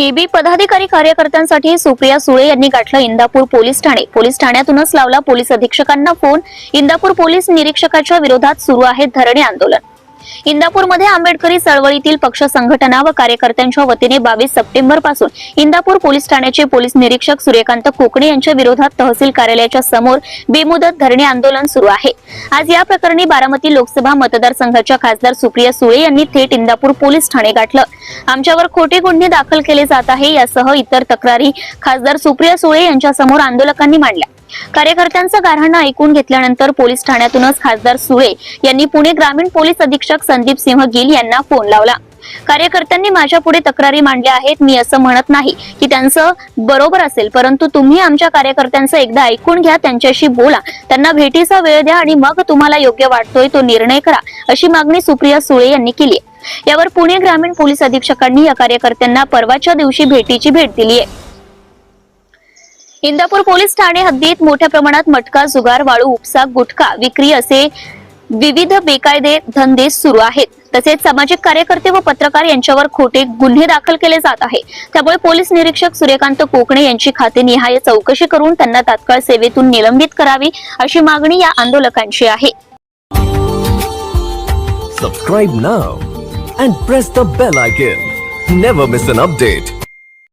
EB पदाधिकारी कार्यकर्त्यांसाठी सुप्रिया सुळे यांनी गाठलं इंदापूर पोलीस ठाणे. पोलीस ठाण्यातूनच लावला पोलीस अधीक्षकांना फोन. इंदापूर पोलीस निरीक्षकाच्या विरोधात सुरू आहे धरणे आंदोलन. इंदापूरमध्ये आंबेडकरी चळवळीतील पक्ष संघटना व कार्यकर्त्यांच्या वतीने बावीस सप्टेंबरपासून इंदापूर पोलीस ठाण्याचे पोलीस निरीक्षक सूर्यकांत कोकणे यांच्या विरोधात तहसील कार्यालयाच्या समोर बेमुदत धरणे आंदोलन सुरू आहे. आज या प्रकरणी बारामती लोकसभा मतदारसंघाच्या खासदार सुप्रिया सुळे यांनी थेट इंदापूर पोलीस ठाणे गाठलं. आमच्यावर खोटे गुन्हे दाखल केले जात आहे यासह इतर तक्रारी खासदार सुप्रिया सुळे यांच्यासमोर आंदोलकांनी मांडल्या. कार्यकर्त्यांचं गारहाणं ऐकून घेतल्यानंतर पोलीस ठाण्यातूनच खासदार सुळे यांनी पुणे ग्रामीण पोलीस अधीक्षक संदीप सिंह गिल यांना फोन लावला. कार्यकर्त्यांनी माझ्या पुढे तक्रारी मांडल्या आहेत मी असं म्हणत नाही की त्यांचं बरोबर असेल परंतु तुम्ही आमच्या कार्यकर्त्यांचं एकदा ऐकून घ्या त्यांच्याशी बोला. त्यांना भेटीचा वेळ द्या आणि मग तुम्हाला योग्य वाटतोय तो निर्णय करा अशी मागणी सुप्रिया सुळे यांनी केली यावर पुणे ग्रामीण पोलीस अधीक्षकांनी या कार्यकर्त्यांना परवाच्या दिवशी भेटीची भेट दिली आहे. इंदापूर पोलीस ठाणे हद्दीत मोठ्या प्रमाणात मटका जुगार वाळू उपसा गुटखा विक्री असे विविध बेकायदे धंदे सुरू आहेत. तसेच सामाजिक कार्यकर्ते व पत्रकार यांच्यावर खोटे गुन्हे दाखल केले जात आहे. त्यामुळे पोलीस निरीक्षक सूर्यकांत कोकणे यांची खाते निहाय चौकशी करून त्यांना तात्काळ सेवेतून निलंबित करावी अशी मागणी या आंदोलकांची आहे. Subscribe now and press the bell icon never miss an update